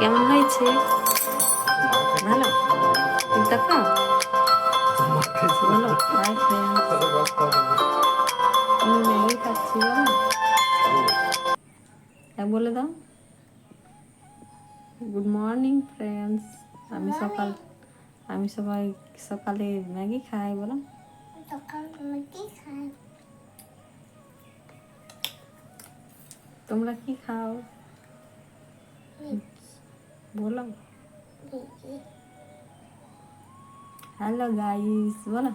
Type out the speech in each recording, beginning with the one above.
কেমন হয়েছে? ভালো? দেখো। বলো হাই ম্যাগি খাচ্ছি বলো। বলে দাও। গুড মর্নিং ফ্রেন্ডস আমি সকাল আমি সবাই সকালে ম্যাগি খাই বলো। তোমরা কি খাও? বলো রুটি হ্যালো গাইস বলো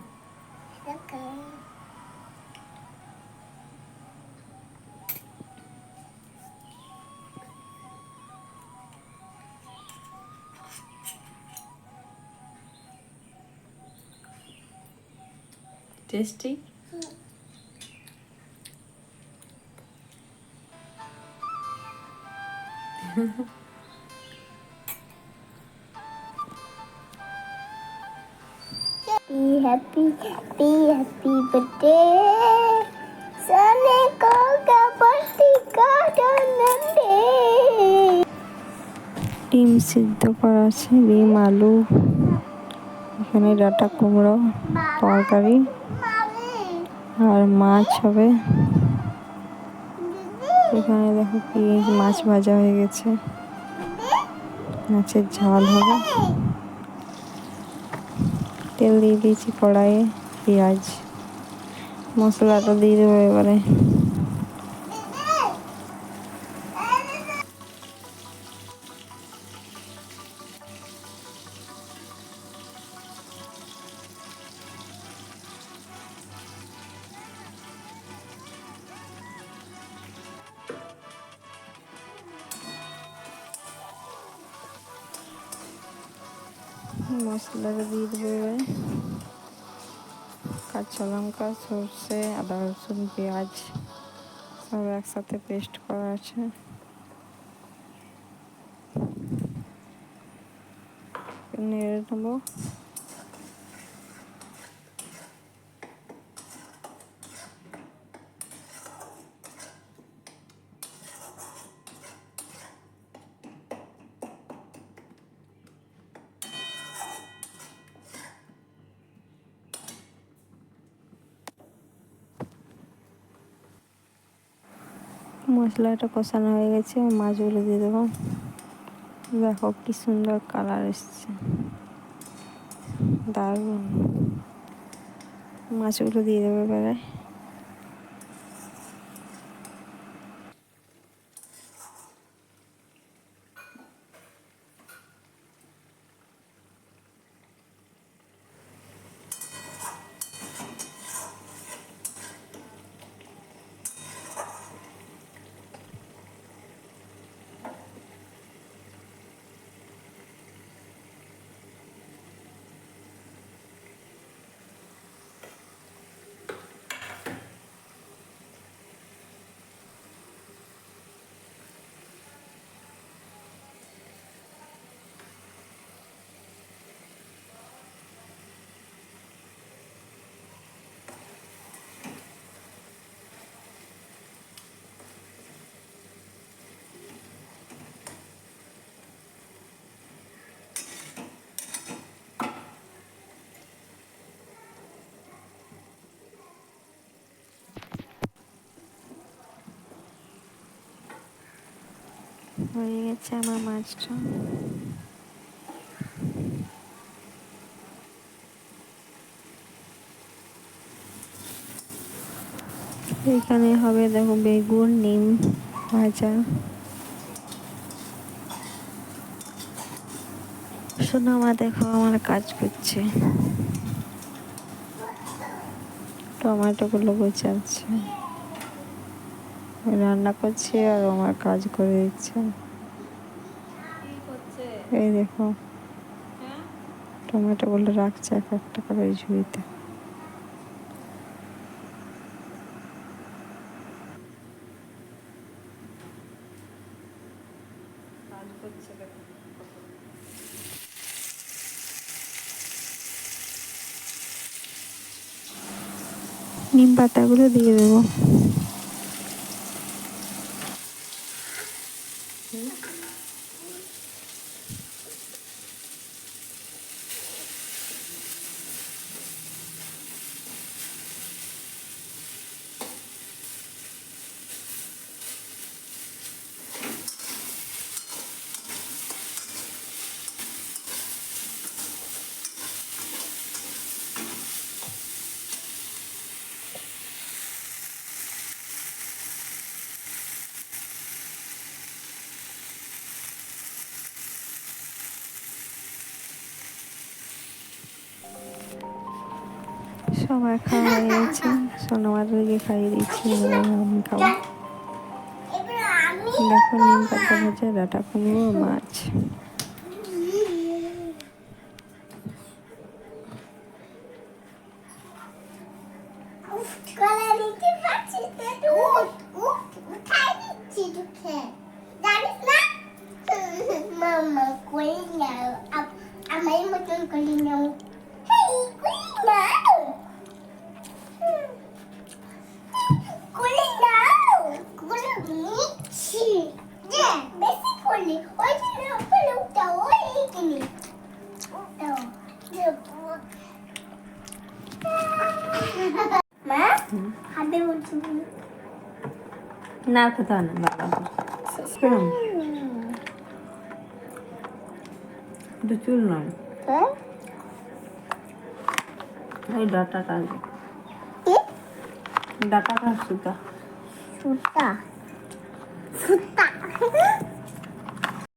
happy, happy birthday. Sane ko ka birthday ka donande. ডিম সিদ্ধ করা আছে ডিম আলু এখানে ডাটা কুমড়ো তরকারি আর মাছ হবে এখানে দেখো কি মাছ ভাজা হয়ে গেছে মাছের ঝাল হবে তেল দিয়ে দিয়েছি কড়াইয়ে পেঁয়াজ মশলাটা দিয়ে দেবো এবারে। মশলাটা দিয়ে দেবো কাঁচা লঙ্কা, সর্ষে, আদা, রসুন, পেঁয়াজ সব একসাথে পেস্ট করা আছে। নেড়ে নেব। মশলাটা কষানো হয়ে গেছে মাছগুলো দিয়ে দেবো। দেখো কি সুন্দর কালার এসছে। দারুণ। মাছগুলো দিয়ে দেবো এবারে। হয়ে গেছে আমার মাছটা। এখানে হবে দেখো বেগুন, নিম, ভাজা। সোনামা দেখো আমার কাজ করছে। টমেটোগুলো গোছাচ্ছে। রান্না করছি আর আমার কাজ করে দিচ্ছে। এই দেখো। টমেটো টমেটোগুলো রাখছে এক একটা করে ওই ঝুড়িতে। নিম পাতাগুলো দিয়ে দেবো। সবাই খাওয়া হয়ে গেছে। সোনামাদেরকে খাইয়ে দিচ্ছি আমি খাব। দেখো নিম পাতা ভাজা ডাটা কুমড়ো মাছ। উফ, গলা দিতে পারছি না। কোথাও না বাবা? এটা চুল নয়। হ্যাঁ? ওই ডাটাটা ডাটাটা সুতা। সুতা?